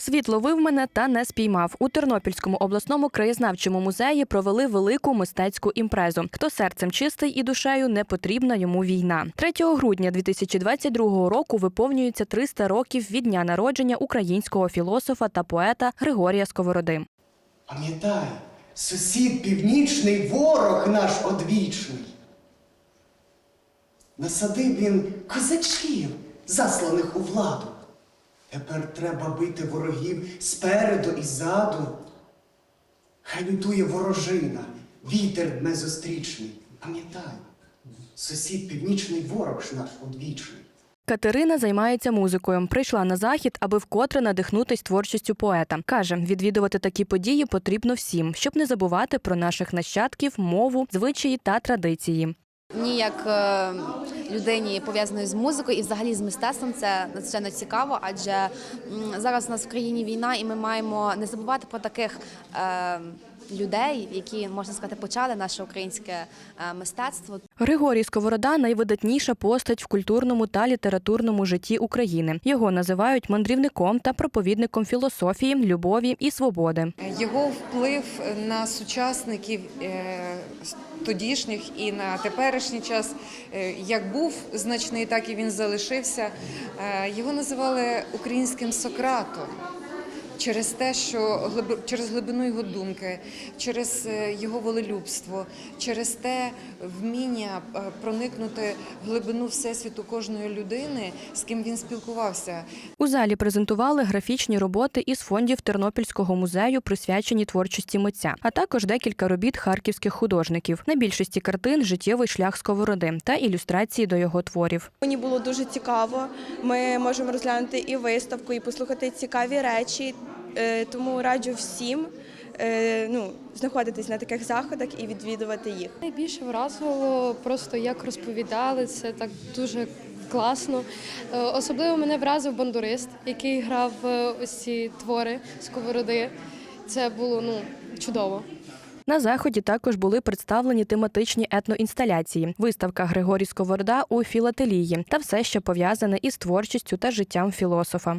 Світ ловив мене та не спіймав. У Тернопільському обласному краєзнавчому музеї провели велику мистецьку імпрезу. Хто серцем чистий і душею не потрібна йому війна. 3 грудня 2022 року виповнюється 300 років від дня народження українського філософа та поета Григорія Сковороди. Пам'ятай, сусід північний ворог наш одвічний. Насадив він козачків, засланих у владу. Тепер треба бити ворогів спереду і ззаду. Хай лютує ворожина, вітер дме зустрічний. Пам'ятай, сусід північний ворог ж наш одвічний. Катерина займається музикою. Прийшла на захід, аби вкотре надихнутись творчістю поета. Каже, відвідувати такі події потрібно всім, щоб не забувати про наших нащадків, мову, звичаї та традиції. Мені як е, людині пов'язаної з музикою і взагалі з мистецтвом це надзвичайно цікаво, адже зараз у нас в країні війна, і ми маємо не забувати про таких е, людей, які можна сказати почали наше українське е, мистецтво. Григорій Сковорода найвидатніша постать в культурному та літературному житті України. Його називають мандрівником та проповідником філософії, любові і свободи. Його вплив на сучасників тодішніх і на теперішній час е, як був значний, так і він залишився. Е, Його називали українським Сократом. Через те, що через глибину його думки, через е, його волелюбство, через те вміння е, проникнути в глибину всесвіту кожної людини, з ким він спілкувався. У залі презентували графічні роботи із фондів Тернопільського музею, присвячені творчості митця, а також декілька робіт харківських художників. На більшості картин життєвий шлях Сковороди та ілюстрації до його творів. Мені було дуже цікаво. Ми можемо розглянути і виставку, і послухати цікаві речі. Е, Тому раджу всім е, ну, знаходитись на таких заходах і відвідувати їх. Найбільше вразило просто як розповідали це так дуже класно. Е, Особливо мене вразив бандурист, який грав ось ці твори сковороди. Це було ну чудово. На заході також були представлені тематичні етноінсталяції, виставка Григорій Сковорода у філателії та все, що пов'язане із творчістю та життям філософа.